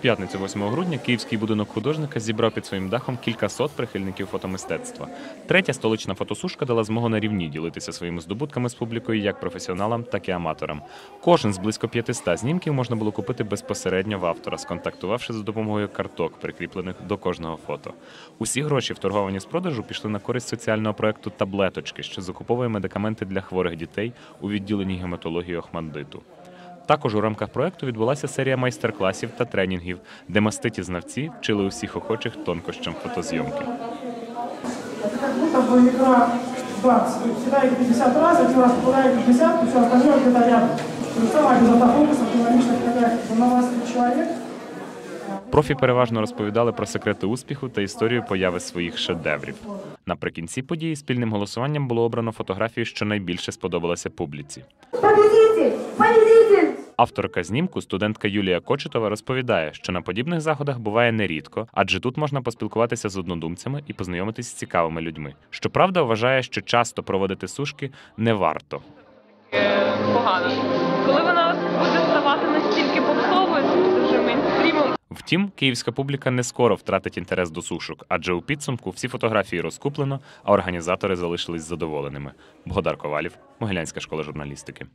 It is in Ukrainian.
п'ятницю, 8 грудня, київський будинок художника зібрав під своїм дахом кількасот прихильників фотомистецтва. Третя столична фотосушка дала змогу на рівні ділитися своїми здобутками з публікою як професіоналам, так і аматорам. Кожен з близько 500 знімків можна було купити безпосередньо в автора, сконтактувавши за допомогою карток, прикріплених до кожного фото. Усі гроші, вторговані з продажу, пішли на користь соціального проекту Таблеточки, що закуповує медикаменти для хворих дітей у відділенні гематології Охмандиту. Також у рамках проекту відбулася серія майстер-класів та тренінгів, де маститі знавці вчили усіх охочих тонкощам фотозйомки. Это как будто бы игра в дартс. Вы кидаете 50 раз, один раз попадаете в десятку, все остальное где-то рядом. То же самое без автофокуса, динамичных фотографий. На вас стоит человек, Профі переважно розповідали про секрети успіху та історію появи своїх шедеврів. Наприкінці події спільним голосуванням було обрано фотографію, що найбільше сподобалася публіці. Победитель! Победитель! Авторка знімку, студентка Юлія Кочетова, розповідає, що на подібних заходах буває нерідко, адже тут можна поспілкуватися з однодумцями і познайомитись з цікавими людьми. Щоправда, вважає, що часто проводити сушки не варто. погано. Коли вона Втім, київська публіка не скоро втратить інтерес до сушок, адже у підсумку всі фотографії розкуплено, а організатори залишились задоволеними. Богдар Ковалів, Могилянська школа журналістики.